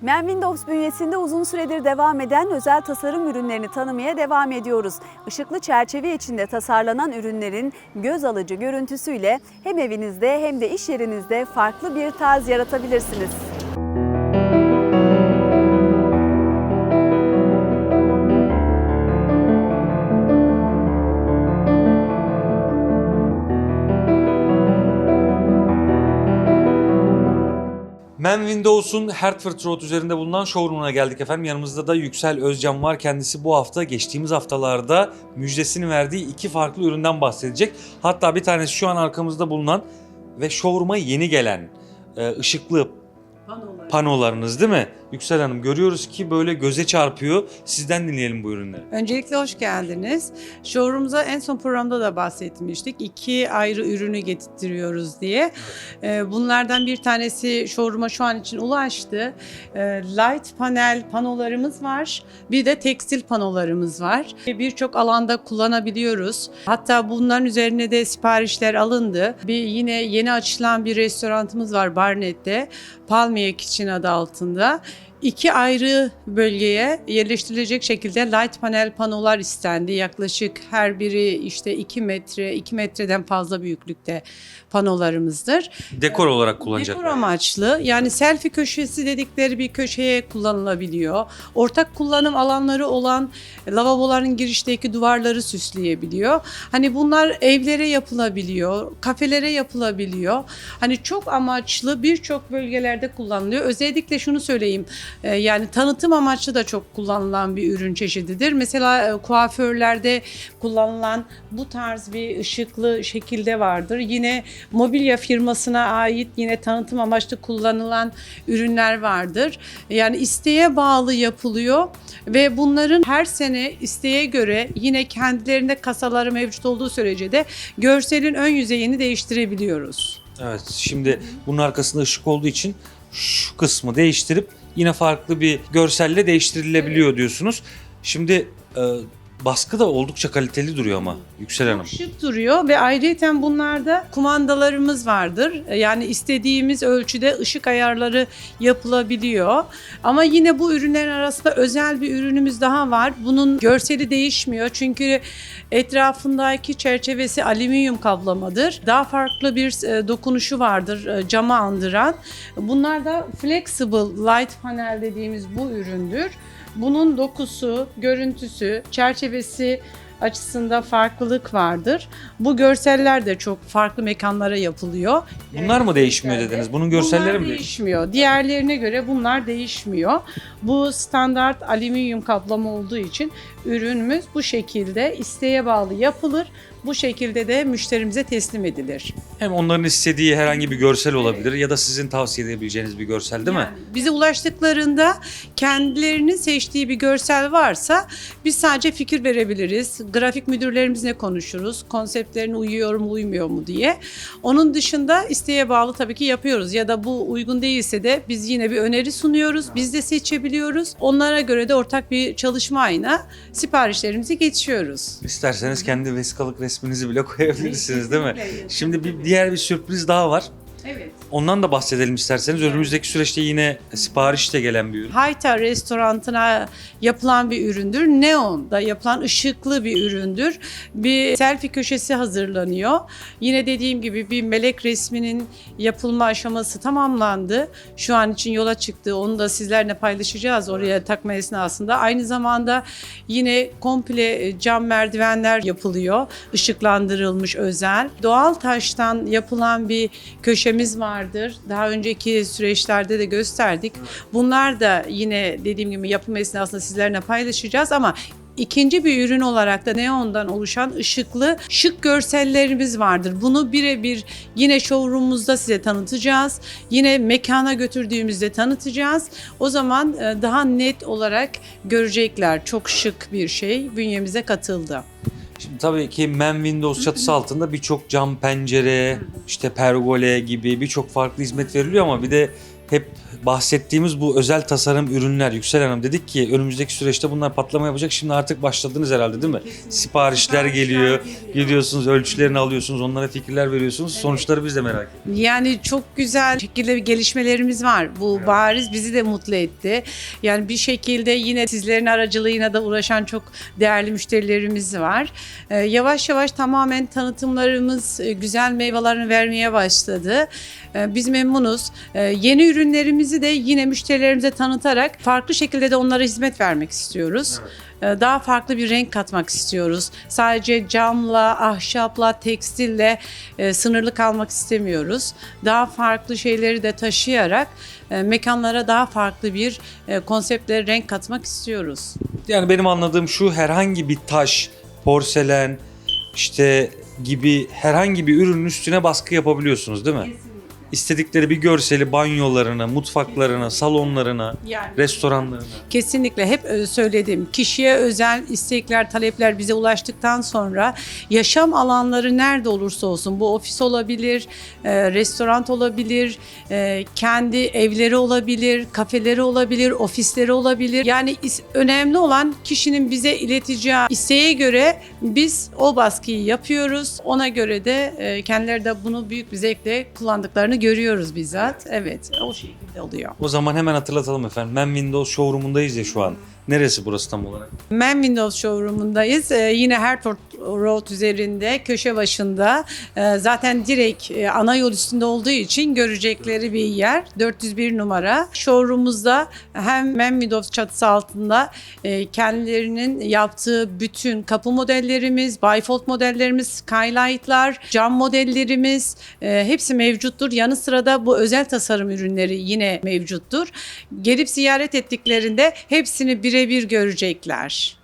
Men Windows bünyesinde uzun süredir devam eden özel tasarım ürünlerini tanımaya devam ediyoruz. Işıklı çerçeve içinde tasarlanan ürünlerin göz alıcı görüntüsüyle hem evinizde hem de iş yerinizde farklı bir tarz yaratabilirsiniz. Men Windows'un Hertford Road üzerinde bulunan showroom'una geldik efendim. Yanımızda da Yüksel Özcan var. Kendisi bu hafta geçtiğimiz haftalarda müjdesini verdiği iki farklı üründen bahsedecek. Hatta bir tanesi şu an arkamızda bulunan ve showroom'a yeni gelen e, ışıklı panolarınız değil mi? Yüksel Hanım görüyoruz ki böyle göze çarpıyor. Sizden dinleyelim bu ürünleri. Öncelikle hoş geldiniz. Showroom'umuza en son programda da bahsetmiştik. İki ayrı ürünü getirtiyoruz diye. Ee, Bunlardan bir tanesi showroom'a şu an için ulaştı. Ee, Light panel panolarımız var. Bir de tekstil panolarımız var. Birçok alanda kullanabiliyoruz. Hatta bunların üzerine de siparişler alındı. Bir yine yeni açılan bir restoranımız var Barnet'te. Palmiye Kitchen adı altında. İki ayrı bölgeye yerleştirilecek şekilde light panel panolar istendi. Yaklaşık her biri işte 2 metre, 2 metreden fazla büyüklükte panolarımızdır. Dekor olarak Dekor kullanacaklar. amaçlı yani selfie köşesi dedikleri bir köşeye kullanılabiliyor. Ortak kullanım alanları olan lavaboların girişteki duvarları süsleyebiliyor. Hani bunlar evlere yapılabiliyor, kafelere yapılabiliyor. Hani çok amaçlı birçok bölgelerde kullanılıyor. Özellikle şunu söyleyeyim. E, Yani tanıtım amaçlı da çok kullanılan bir ürün çeşididir. Mesela e, kuaförlerde kullanılan bu tarz bir ışıklı şekilde vardır. Yine mobilya firmasına ait yine tanıtım amaçlı kullanılan ürünler vardır. Yani isteğe bağlı yapılıyor ve bunların her sene isteğe göre yine kendilerinde kasaları mevcut olduğu sürece de görselin ön yüzeyini değiştirebiliyoruz. Evet şimdi bunun arkasında ışık olduğu için şu kısmı değiştirip yine farklı bir görselle değiştirilebiliyor diyorsunuz. Şimdi e, baskı da oldukça kaliteli duruyor ama Yüksel Hanım. Şık duruyor ve ayrıca bunlarda kumandalarımız vardır. Yani istediğimiz ölçüde ışık ayarları yapılabiliyor. Ama yine bu ürünlerin arasında özel bir ürünümüz daha var. Bunun görseli değişmiyor çünkü etrafındaki çerçevesi alüminyum kaplamadır. Daha farklı bir e, dokunuşu vardır e, cama andıran. Bunlar da flexible light panel dediğimiz bu üründür. Bunun dokusu, görüntüsü, çerçevesi açısında farklılık vardır. Bu görseller de çok farklı mekanlara yapılıyor. Bunlar mı değişmiyor dediniz? Bunun görselleri Bunlar mi değişiyor? değişmiyor. Diğerlerine göre bunlar değişmiyor. Bu standart alüminyum kaplama olduğu için ürünümüz bu şekilde isteğe bağlı yapılır. Bu şekilde de müşterimize teslim edilir. Hem onların istediği herhangi bir görsel olabilir ya da sizin tavsiye edebileceğiniz bir görsel değil mi? Bize ulaştıklarında kendilerinin seçtiği bir görsel varsa biz sadece fikir verebiliriz. Grafik müdürlerimizle konuşuruz. Konseptlerine uyuyor mu uymuyor mu diye. Onun dışında isteğe bağlı tabii ki yapıyoruz. Ya da bu uygun değilse de biz yine bir öneri sunuyoruz. Biz de seçebiliyoruz. Onlara göre de ortak bir çalışma ayına siparişlerimizi geçiyoruz. İsterseniz kendi vesikalık resminizi bile koyabilirsiniz değil mi? Şimdi bir diğer bir sürpriz daha var. Evet. Ondan da bahsedelim isterseniz. Önümüzdeki süreçte yine siparişte gelen bir ürün. Hayta restorantına yapılan bir üründür. Neon'da yapılan ışıklı bir üründür. Bir selfie köşesi hazırlanıyor. Yine dediğim gibi bir melek resminin yapılma aşaması tamamlandı. Şu an için yola çıktı. Onu da sizlerle paylaşacağız oraya takma esnasında. Aynı zamanda yine komple cam merdivenler yapılıyor. Işıklandırılmış özel. Doğal taştan yapılan bir köşemiz vardır. Daha önceki süreçlerde de gösterdik. Bunlar da yine dediğim gibi yapım esnasında sizlerle paylaşacağız ama İkinci bir ürün olarak da neondan oluşan ışıklı şık görsellerimiz vardır. Bunu birebir yine showroom'umuzda size tanıtacağız. Yine mekana götürdüğümüzde tanıtacağız. O zaman e, daha net olarak görecekler. Çok şık bir şey bünyemize katıldı. Şimdi tabii ki Men Windows çatısı altında birçok cam pencere, işte pergole gibi birçok farklı hizmet veriliyor ama bir de hep bahsettiğimiz bu özel tasarım ürünler Yüksel Hanım dedik ki önümüzdeki süreçte bunlar patlama yapacak. Şimdi artık başladınız herhalde değil mi? Siparişler geliyor. Gidiyorsunuz ölçülerini alıyorsunuz. Onlara fikirler veriyorsunuz. Sonuçları biz de merak ediyoruz. Yani çok güzel şekilde gelişmelerimiz var. Bu bariz bizi de mutlu etti. Yani bir şekilde yine sizlerin aracılığıyla da uğraşan çok değerli müşterilerimiz var. Ee, yavaş yavaş tamamen tanıtımlarımız e, güzel meyvelerini vermeye başladı. Ee, biz memnunuz. Ee, yeni ürünlerimizi de yine müşterilerimize tanıtarak farklı şekilde de onlara hizmet vermek istiyoruz. Ee, Daha farklı bir renk katmak istiyoruz. Sadece camla, ahşapla, tekstille e, sınırlı kalmak istemiyoruz. Daha farklı şeyleri de taşıyarak e, mekanlara daha farklı bir e, konseptle renk katmak istiyoruz. Yani benim anladığım şu herhangi bir taş, porselen işte gibi herhangi bir ürünün üstüne baskı yapabiliyorsunuz değil mi? İstedikleri bir görseli banyolarına, mutfaklarına, salonlarına, Yani restoranlarına. Kesinlikle hep ö- söyledim. Kişiye özel istekler, talepler bize ulaştıktan sonra yaşam alanları nerede olursa olsun bu ofis olabilir, e, restoran olabilir, e, kendi evleri olabilir, kafeleri olabilir, ofisleri olabilir. Yani is- önemli olan kişinin bize ileteceği isteğe göre biz o baskıyı yapıyoruz. Ona göre de e, kendileri de bunu büyük bir zevkle kullandıklarını görüyoruz bizzat. Evet, o şekilde oluyor. O zaman hemen hatırlatalım efendim. Men Windows showroom'undayız ya şu an. Neresi burası tam olarak? Man Windows Showroom'undayız. Ee, yine Hertford Road üzerinde, köşe başında. Ee, zaten direkt e, ana yol üstünde olduğu için görecekleri bir yer. 401 numara. Showroom'umuzda hem Man Windows çatısı altında e, kendilerinin yaptığı bütün kapı modellerimiz, bifold modellerimiz, skylight'lar, cam modellerimiz e, hepsi mevcuttur. Yanı sıra da bu özel tasarım ürünleri yine mevcuttur. Gelip ziyaret ettiklerinde hepsini birebir görecekler.